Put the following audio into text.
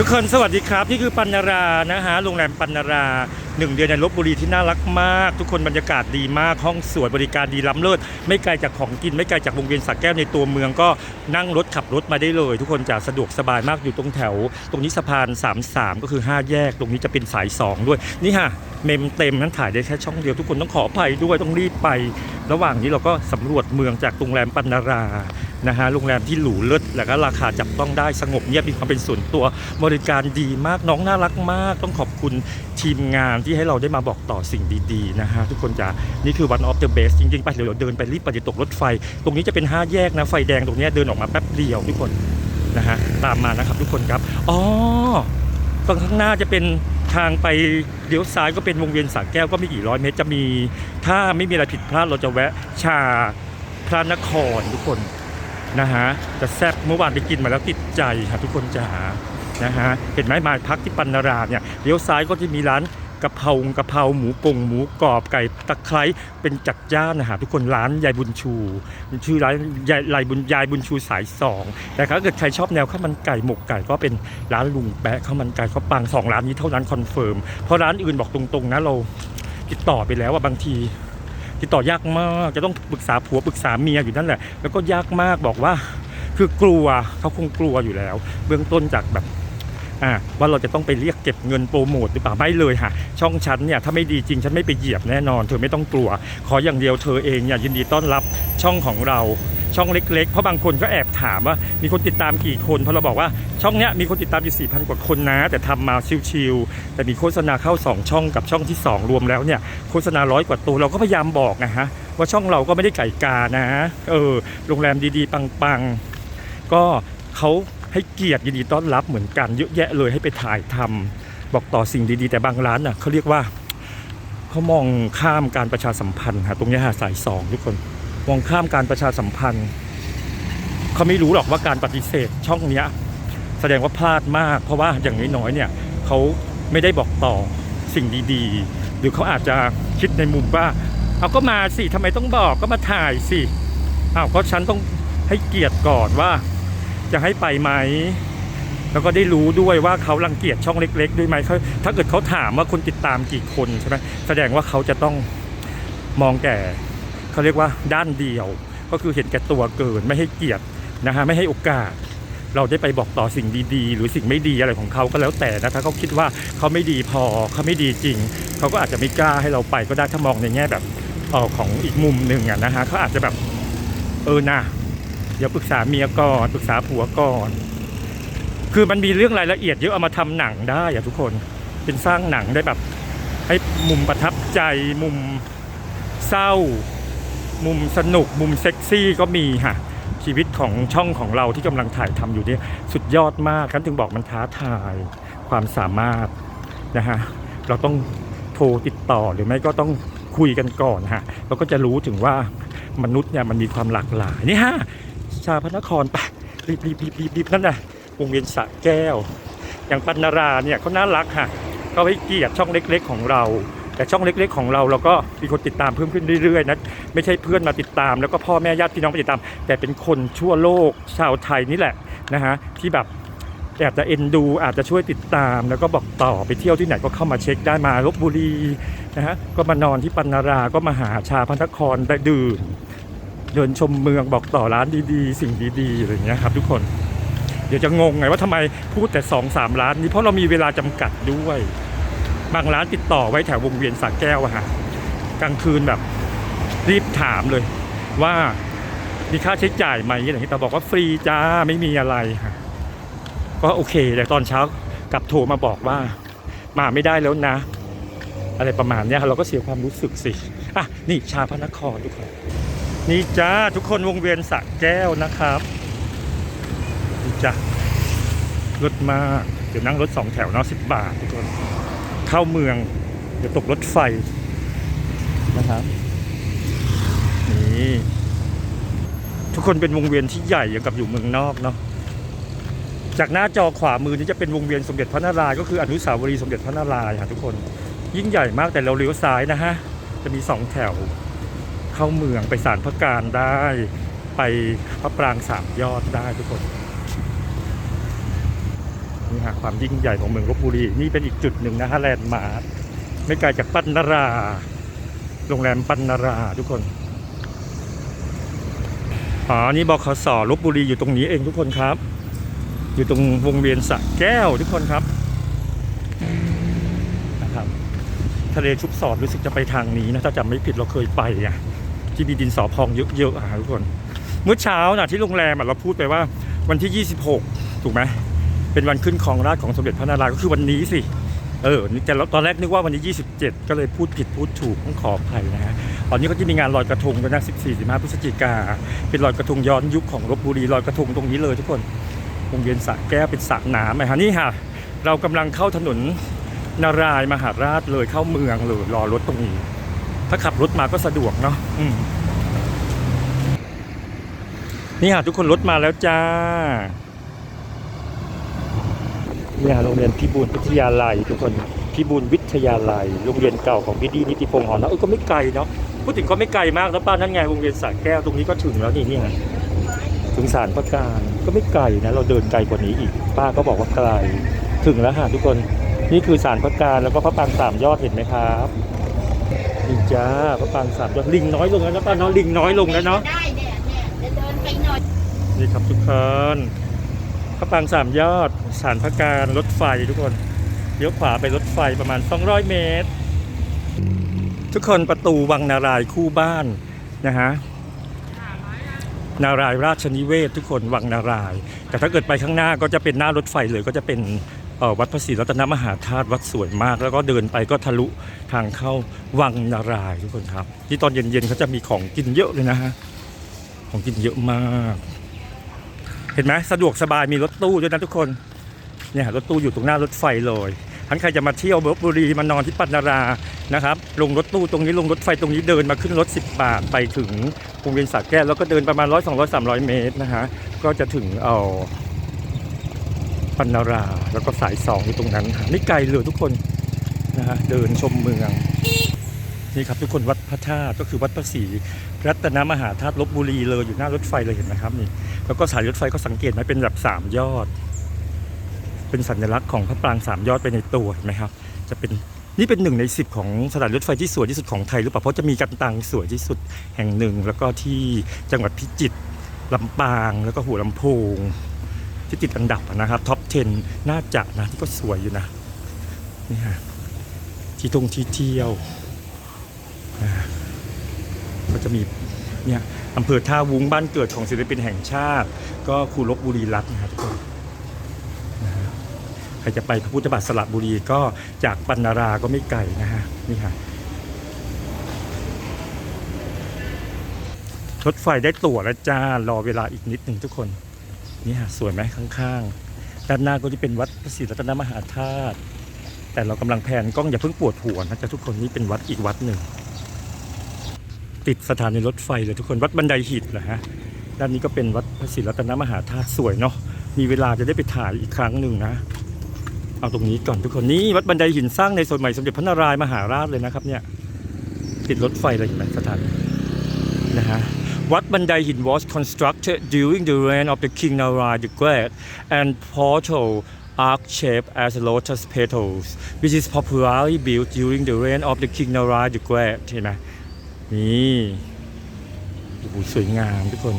ทุกคนสวัสดีครับ นี่คือปันนารานะฮะโรงแรมปันนาราหนึ่งเดือนในลบบุรีที่น่ารักมาก ทุกคนบรรยากาศดีมากห้องสวยบริการดีล้ำเลิศไม่ไกลจากของกินไม่ไกลจากวงเวียนสักแก้วในตัวเมืองก็นั่งรถขับรถมาได้เลย ทุกคนจะสะดวกสบายมากอยู่ตรงแถว ตรงนี้สะพาน 33 ก็คือ 5 แยก ตรงนี้จะเป็นสาย 2 ด้วย นี่ฮะเมมเต็มนั้นถ่ายได้แค่ช่องเดียวทุกคนต้องขออภัยด้วยต้องรีบไป ระหว่างนี้เราก็สำรวจเมืองจากโรงแรมปันนารา นะฮะโรงแรมที่หรูเลิศแล้วก็ราคาจับต้องได้สงบเงียบมีความเป็นส่วนตัวบริการดีมากน้องน่ารักมาก ต้องขอบคุณทีมงานที่ให้เราได้มาบอกต่อสิ่งดีๆนะฮะทุกคนจ๋านี่คือ one of the best จริงๆ ไปเดี๋ยวเดินไปรีบไปจะตกรถไฟ ตรงนี้จะเป็น 5 แยกนะ ไฟแดงตรงนี้เดินออกมาแป๊บเดียวทุกคนนะฮะตามมานะครับทุกคนครับอ๋อตรงข้างหน้าจะเป็นทางไปเลี้ยวซ้ายก็เป็นวงเวียนสระแก้วก็ไม่กี่ร้อยเมตรจะมี ถ้าไม่มีอะไรผิดพลาดเราจะแวะชาพระนครทุกคน นะฮะจะแซ่บเมื่อวานไปกินมาแล้วติดใจครับทุกคนจ๋านะฮะเห็นไหมมาพักที่ปันนาราเนี่ยเลี้ยวซ้ายก็จะมีร้านกะเพรากะเพราหมูปงหมูกรอบไก่ตะไคร้เป็นจัดจ้านนะฮะทุกคนร้านยายบุญชูชื่อร้านยายยายบุญยายบุญชูสายสองแต่ถ้าเกิดใครชอบแนวข้าวมันไก่หมกไก่ก็เป็นร้านลุงแปะข้าวมันไก่เขาปังสองร้านนี้เท่านั้นคอนเฟิร์มเพราะร้านอื่นบอกตรงๆนะเราติดต่อไปแล้วว่าบางที ติดต่อยากมากจะต้องปรึกษาผัวปรึกษาเมียอยู่นั่นแหละ แล้วก็ยากมากบอกว่า คือกลัวเขาคงกลัวอยู่แล้ว เบื้องต้นจากแบบอ่าว่าเราจะต้องไปเรียกเก็บเงินโปรโมทหรือเปล่าไม่เลยค่ะ ช่องฉันเนี่ยถ้าไม่ดีจริงฉันไม่ไปเหยียบแน่นอน เธอไม่ต้องกลัว ขออย่างเดียวเธอเองเนี่ยยินดีต้อนรับช่องของเรา ช่องเล็ก ๆ เพราะบางคนก็แอบถามว่ามีคนติดตามกี่คนเพราะเราบอกว่าช่องเนี้ยมีคนติดตามอยู่4,000 กว่าคนนะ แต่ทำมาชิวๆแต่มีโฆษณาเข้า 2 ช่องกับช่องที่ 2 รวมแล้วเนี่ยโฆษณาร้อยกว่าตัวเราก็พยายามบอกนะฮะว่าช่องเราก็ไม่ได้ไก่กานะเออโรงแรมดีๆ ปังๆ ก็เขาให้เกียรติยินดีต้อนรับเหมือนกันเยอะแยะเลยให้ไปถ่ายทำบอกต่อสิ่งดีๆ แต่บางร้านน่ะเขาเรียกว่าเขามองข้ามการประชาสัมพันธ์ฮะตรงนี้ฮะสายสองทุกคน มองข้ามการประชาสัมพันธ์ เขาไม่รู้หรอกว่าการปฏิเสธช่องเนี้ย แสดงว่าพลาดมาก เพราะว่าอย่างน้อยๆเนี่ยเขาไม่ได้บอกต่อสิ่งดีๆ หรือเขาอาจจะคิดในมุมว่า เอาก็มาสิทำไมต้องบอกก็มาถ่ายสิอ้าวก็ฉันต้องให้เกียรติก่อนว่า จะให้ไปไหมแล้วก็ได้รู้ด้วยว่าเขารังเกียจช่องเล็ก ๆ ด้วยไหมเขาถ้าเกิดเขาถามว่าคนติดตามกี่คนใช่ไหมแสดงว่าเขาจะต้องมองแก่ เขาเรียกว่าด้านเดียว ก็คือเห็นแก่ตัวเกินไม่ให้เกียรตินะฮะไม่ให้โอกาส เราได้ไปบอกต่อสิ่งดีๆ หรือสิ่งไม่ดีอะไรของเขาก็แล้วแต่นะถ้าเขาคิดว่าเขาไม่ดีพอเขาไม่ดีจริง เขาก็อาจจะไม่กล้าให้เราไปก็ได้ถ้ามองในแง่แบบออของอีกมุมหนึ่งอะนะฮะเขาอาจจะแบบเออนะเดี๋ยวปรึกษาเมียก่อนปรึกษาผัวก่อนคือมันมีเรื่องรายละเอียดเยอะเอามาทำหนังได้อะทุกคนเป็นสร้างหนังได้แบบ ให้มุมประทับใจมุมเศร้า มุมสนุกมุมเซ็กซี่ก็มีค่ะ ชีวิตของช่องของเราที่กำลังถ่ายทำอยู่เนี่ยสุดยอดมากฉันถึงบอกมันท้าทายความสามารถนะฮะเราต้องโทรติดต่อหรือไม่ก็ต้องคุยกันก่อนฮะเราก็จะรู้ถึงว่ามนุษย์เนี่ยมันมีความหลากหลายนี่ฮะชาพนครไปรีบรีบรีบรีบรีบนั่นน่ะวงเวียนสะแก้ว อย่างปันนาราเนี่ยเขาน่ารักค่ะก็ให้เกียรติช่องเล็ก ๆ ของเรา แต่ช่องเล็ก ๆ ของเราเราก็มีคนติดตามเพิ่มขึ้นเรื่อยๆนะไม่ใช่เพื่อนมาติดตาม แล้วก็พ่อแม่ญาติพี่น้องไปติดตาม แต่เป็นคนทั่วโลกชาวไทยนี่แหละนะฮะที่แบบแอบจะเอ็นดูอาจจะช่วยติดตาม แล้วก็บอกต่อไปเที่ยวที่ไหนก็เข้ามาเช็คได้มาลบบุรีนะฮะก็มานอนที่ปันนาราก็มาหาชาพันธครได้ดื่มเดินชมเมืองบอกต่อร้านดีๆ สิ่งดีๆอะไรอย่างเงี้ยครับทุกคนเดี๋ยวจะงงไงว่าทำไมพูดแต่สองสามร้านนี้เพราะเรามีเวลาจำกัดด้วย บางร้านติดต่อไว้แถววงเวียนสระแก้วอะฮะกลางคืนแบบรีบถามเลย ว่ามีค่าใช้จ่ายไหมอะไรอย่างนี้แต่บอกว่าฟรีจ้าไม่มีอะไรฮะก็โอเคแต่ตอนเช้ากลับโทรมาบอกว่ามาไม่ได้แล้วนะ อะไรประมาณเนี้ยเราก็เสียความรู้สึกสิอะนี่ชาพระนครทุกคนนี่จ้าทุกคนวงเวียนสระแก้วนะครับนี่จ้ารถมากเดี๋ยวนั่งรถสองแถวเนาะสิบบาททุกคน เข้าเมือง เดี๋ยวตกรถไฟนะครับนี่ทุกคนเป็นวงเวียนที่ใหญ่อย่างกับอยู่เมืองนอกเนาะจากหน้าจอขวามือนี่จะเป็นวงเวียนสมเด็จพระนารายณ์ก็คืออนุสาวรีย์สมเด็จพระนารายณ์ค่ะทุกคนยิ่งใหญ่มากแต่เราเลี้ยวซ้ายนะฮะจะมีสองแถว เข้าเมืองไปสารพระการได้ ไปพระปรางสามยอดได้ทุกคน ฮะความยิ่งใหญ่ของเมืองลบบุรี นี่เป็นอีกจุดหนึ่งนะฮะแลนด์มาร์คไม่ไกลจากปันนารา โรงแรมปันนาราทุกคนอ๋อนี่บขสลบบุรีอยู่ตรงนี้เองทุกคนครับ อยู่ตรงวงเวียนสระแก้วทุกคนครับนะครับทะเลชุบสอดรู้สึกจะไปทางนี้นะถ้าจำไม่ผิดเราเคยไปไงที่มีดินสอพองเยอะๆอะทุกคน เมื่อเช้านะที่โรงแรมเราพูดไปว่าวันที่ 26 ถูกไหม เป็นวันขึ้นครองราชของสมเด็จพระนารายณ์ก็คือวันนี้สิ เออแต่ตอนแรกนึกว่าวันนี้ 27 ก็เลยพูดผิดพูดถูกต้องขออภัยนะฮะ ตอนนี้ก็จะมีงานลอยกระทงด้วยนะ14 15พฤศจิกา เป็นลอยกระทงย้อนยุคของลบบุรีลอยกระทงตรงนี้เลยทุกคนวงเวียนสระแก้วเป็นสระน้ำนะฮะนี่ค่ะ เรากำลังเข้าถนนนารายมหาราชเลยเข้าเมืองเลยรอรถตรงนี้ ถ้าขับรถมาก็สะดวกเนาะอืมนี่ค่ะทุกคนรถมาแล้วจ้า เนี่ยโรงเรียนพิบูลวิทยาลัยทุกคนพิบูลวิทยาลัย โรงเรียนเก่าของพี่ดีนิติพงษ์หอนะเออก็ไม่ไกลเนาะพูดถึงก็ไม่ไกลมากนะป้านั่นไงโรงเรียนสระแก้วตรงนี้ก็ถึงแล้วนี่นี่ไงถึงสารพระการก็ไม่ไกลนะเราเดินไกลกว่านี้อีก ป้าก็บอกว่าไกลถึงแล้วค่ะทุกคนนี่คือสารพระการแล้วก็พระปรางสามยอดเห็นไหมครับนี่จ้าพระปรางสามยอดลิงน้อยลงแล้วนะป้าเนาะลิงน้อยลงแล้วเนาะได้เนี่ยเนี่ยจะเดินไปหน่อยนี่ครับทุกคน พระปางสามยอดสารพระการรถไฟทุกคนเลี้ยวขวาไปรถไฟประมาณ 200 เมตร ทุกคนประตูวังนารายคู่บ้านนะฮะนารายราชนิเวศ ทุกคนวังนาราย แต่ถ้าเกิดไปข้างหน้าก็จะเป็นหน้ารถไฟเลยก็จะเป็นออวัดพระศรีรัตนมหาธาตุวัดสวยมาก แล้วก็เดินไปก็ทะลุทางเข้าวังนารายทุกคนครับ ที่ตอนเย็นๆเขาจะมีของกินเยอะเลยนะฮะของกินเยอะมาก เห็นไหมสะดวกสบายมีรถตู้ด้วยนะทุกคนเนี่ยรถตู้อยู่ตรงหน้ารถไฟเลยท่านใครจะมาเที่ยวบบุรีมานอนที่ปัตนารานะครับลงรถตู้ตรงนี้ลงรถไฟตรงนี้เดินมาขึ้นรถ 10 บาทไปถึงวงเวียนสระแก้วแล้วก็เดินประมาณร้อยสองร้อยสามร้อยเมตรนะฮะก็จะถึงเอาปันนาราแล้วก็สายสองอยู่ตรงนั้น ไม่ไกลเลยทุกคนนะฮะเดินชมเมือง นี่ครับทุกคนวัดพระธาตุก็คือวัดพระศรีรัตนมหาธาตุลบบุรีเลยอยู่หน้ารถไฟเลยเห็นไหมครับนี่แล้วก็สายรถไฟก็สังเกตไหมเป็นแบบสามยอด เป็นสัญลักษณ์ของพระปรางสามยอดไปในตัวเห็นไหมครับ จะเป็นนี่เป็นหนึ่งในสิบของสถานรถไฟที่สวยที่สุดของไทยหรือเปล่าเพราะจะมีกันตังสวยที่สุดแห่งหนึ่ง แล้วก็ที่จังหวัดพิจิตรลำปางแล้วก็หัวลำโพง ที่ติดอันดับนะครับท็อป 10 น่าจะนะที่ก็สวยอยู่นะนี่ฮะที่ทงที่เที่ยว ก็จะมีเนี่ยอำเภอท่าวุ้งบ้านเกิดของศิลปินแห่งชาติ ก็ครูลบบุรีรัตน์นะครับทุกคนใครจะไปพระพุทธบาทสระบุรีก็จากปันนาราก็ไม่ไกลนะฮะนี่ฮะรถไฟได้ตั๋วแล้วจ้ารอเวลาอีกนิดหนึ่งทุกคนนี่ฮะสวยไหมข้างๆ ด้านหน้าก็จะเป็นวัดพระศรีรัตนมหาธาตุแต่เรากำลังแผนกล้องอย่าเพิ่งปวดหัวนะจ๊ะทุกคนนี่เป็นวัดอีกวัดหนึ่ง ติดสถานีรถไฟเลยทุกคนวัดบันไดหินเหรอฮะด้านนี้ก็เป็นวัดพระศรีรัตนมหาธาตุสวยเนาะมีเวลาจะได้ไปถ่ายอีกครั้งหนึ่งนะ เอาตรงนี้ก่อนทุกคนนี่วัดบันไดหินสร้างในสมัยสมเด็จพระนารายมหาราชเลยนะครับเนี่ยติดรถไฟเลยเห็นไหมสถานีนะฮะวัดบันไดหิน was constructed during the reign of the King Narayan the Great and portal arc shaped as lotus petals which is popularly built during the reign of the King Narayan the Great เห็นไหม นี่โอ้โหสวยงามทุกคน